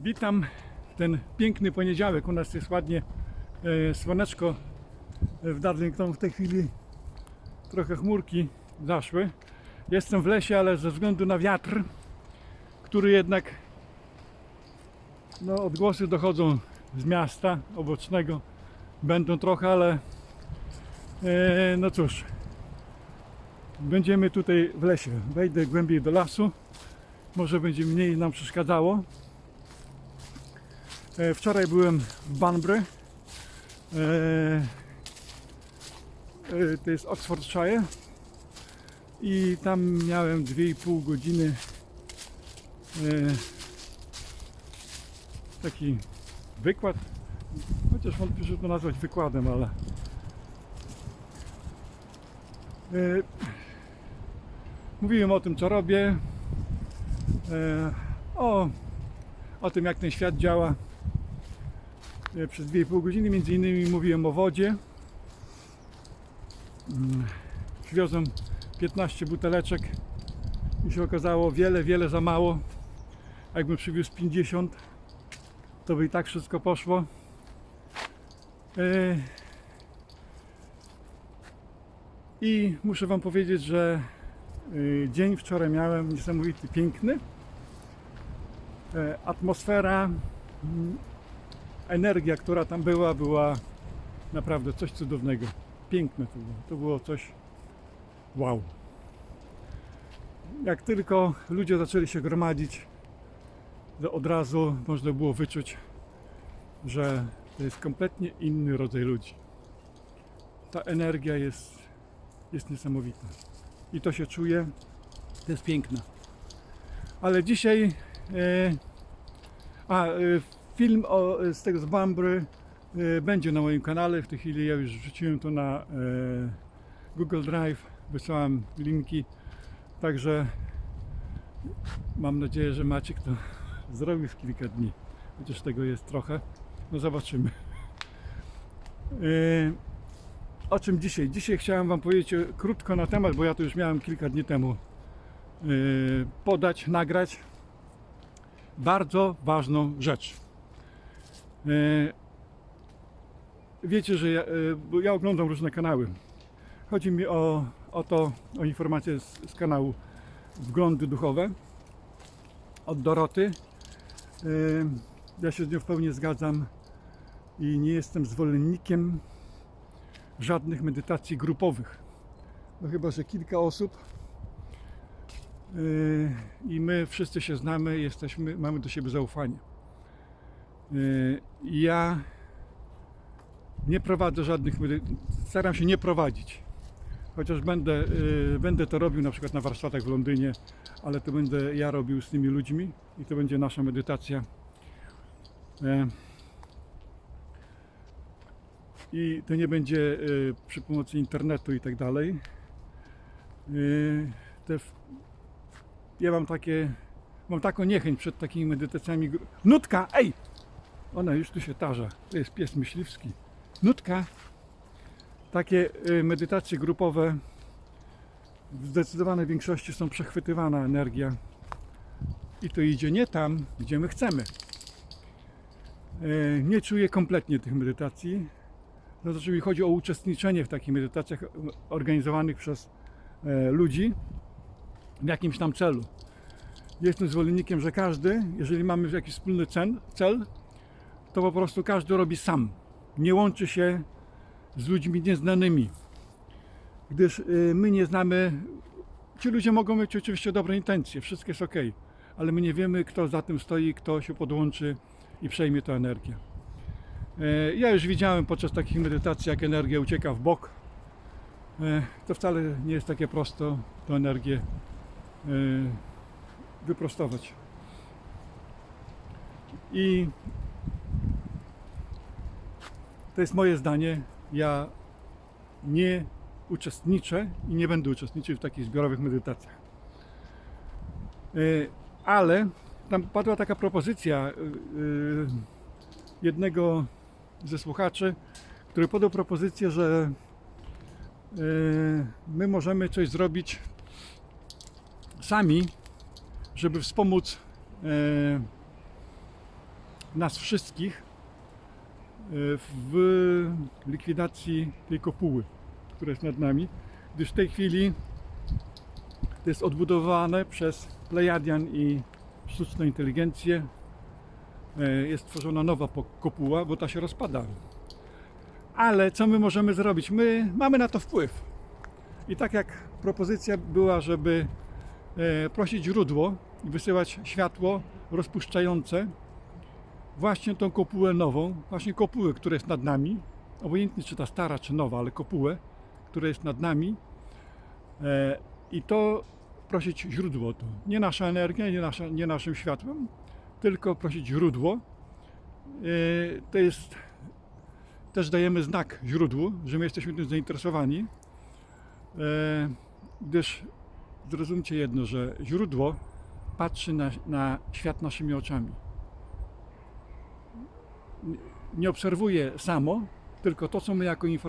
Witam ten piękny poniedziałek. U nas jest ładnie e, słoneczko e, w Darlington. W tej chwili trochę chmurki zaszły. Jestem w lesie, ale ze względu na wiatr, który jednak no, odgłosy dochodzą z miasta obocznego. Będą trochę, ale e, no cóż, będziemy tutaj w lesie. Wejdę głębiej do lasu. Może będzie mniej nam przeszkadzało. E, Wczoraj byłem w Banbury. E, e, To jest Oxfordshire. I tam miałem 2,5 godziny taki wykład. Chociaż wątpię, żeby to nazwać wykładem, ale mówiłem o tym, co robię. O, o tym, jak ten świat działa. E, Przez 2,5 godziny między innymi mówiłem o wodzie. Mm, Przywiozłem 15 buteleczek i się okazało wiele, wiele za mało. Jakbym przywiózł 50, to by i tak wszystko poszło. E, I muszę Wam powiedzieć, że y, dzień wczoraj miałem niesamowity, piękny. E, Atmosfera, mm, energia, która tam była, była naprawdę coś cudownego. Piękne to było. To było coś wow. Jak tylko ludzie zaczęli się gromadzić, to od razu można było wyczuć, że to jest kompletnie inny rodzaj ludzi. Ta energia jest, jest niesamowita. I to się czuje, to jest piękne. Ale dzisiaj e, a, e, film o, z tego z Bambry e, będzie na moim kanale. W tej chwili ja już wrzuciłem to na e, Google Drive, wysłałem linki. Także mam nadzieję, że Maciek to zrobi w kilka dni. Chociaż tego jest trochę. No zobaczymy. E, o czym dzisiaj? Dzisiaj chciałem Wam powiedzieć e, krótko na temat, bo ja to już miałem kilka dni temu e, podać, nagrać bardzo ważną rzecz. E, Wiecie, że ja, e, ja oglądam różne kanały. Chodzi mi o, o to, o informacje z, z kanału Wglądy Duchowe od Doroty. E, Ja się z nią w pełni zgadzam i nie jestem zwolennikiem żadnych medytacji grupowych. No chyba, że kilka osób i my wszyscy się znamy, jesteśmy, mamy do siebie zaufanie. Yy, Ja nie prowadzę żadnych staram się nie prowadzić. Chociaż będę, yy, będę to robił na przykład na warsztatach w Londynie, ale to będę ja robił z tymi ludźmi i to będzie nasza medytacja. Yy, i to nie będzie y, przy pomocy internetu i tak dalej. Y, ja mam takie, mam taką niechęć przed takimi medytacjami. Nutka, ej! Ona już tu się tarza. To jest pies myśliwski. Nutka. Takie y, medytacje grupowe w zdecydowanej większości są przechwytywana energia. I to idzie nie tam, gdzie my chcemy. Y, Nie czuję kompletnie tych medytacji. To znaczy mi chodzi o uczestniczenie w takich medytacjach organizowanych przez e, ludzi w jakimś tam celu. Jestem zwolennikiem, że każdy, jeżeli mamy jakiś wspólny cel, to po prostu każdy robi sam. Nie łączy się z ludźmi nieznanymi. Gdyż y, my nie znamy, ci ludzie mogą mieć oczywiście dobre intencje, wszystko jest ok, ale my nie wiemy, kto za tym stoi, kto się podłączy i przejmie tę energię. E, Ja już widziałem podczas takich medytacji, jak energia ucieka w bok. E, To wcale nie jest takie prosto tę energię e, wyprostować. I to jest moje zdanie. Ja nie uczestniczę i nie będę uczestniczył w takich zbiorowych medytacjach. E, Ale tam padła taka propozycja e, e, jednego ze słuchaczy, który podał propozycję, że my możemy coś zrobić sami, żeby wspomóc nas wszystkich w likwidacji tej kopuły, która jest nad nami, gdyż w tej chwili to jest odbudowane przez Plejadian i sztuczną inteligencję. E, Jest tworzona nowa kopuła, bo ta się rozpada. Ale co my możemy zrobić? My mamy na to wpływ. I tak jak propozycja była, żeby e, prosić źródło i wysyłać światło rozpuszczające właśnie tą kopułę nową, właśnie kopułę, która jest nad nami, obojętnie czy ta stara, czy nowa, ale kopułę, która jest nad nami e, i to prosić źródło to. Nie nasza energia, nie, nasza, nie naszym światłem, tylko prosić źródło. E, to jest, też dajemy znak źródłu, że my jesteśmy tym zainteresowani, e, gdyż zrozumcie jedno, że źródło patrzy na, na świat naszymi oczami. Nie obserwuje samo, tylko to, co my jako informacja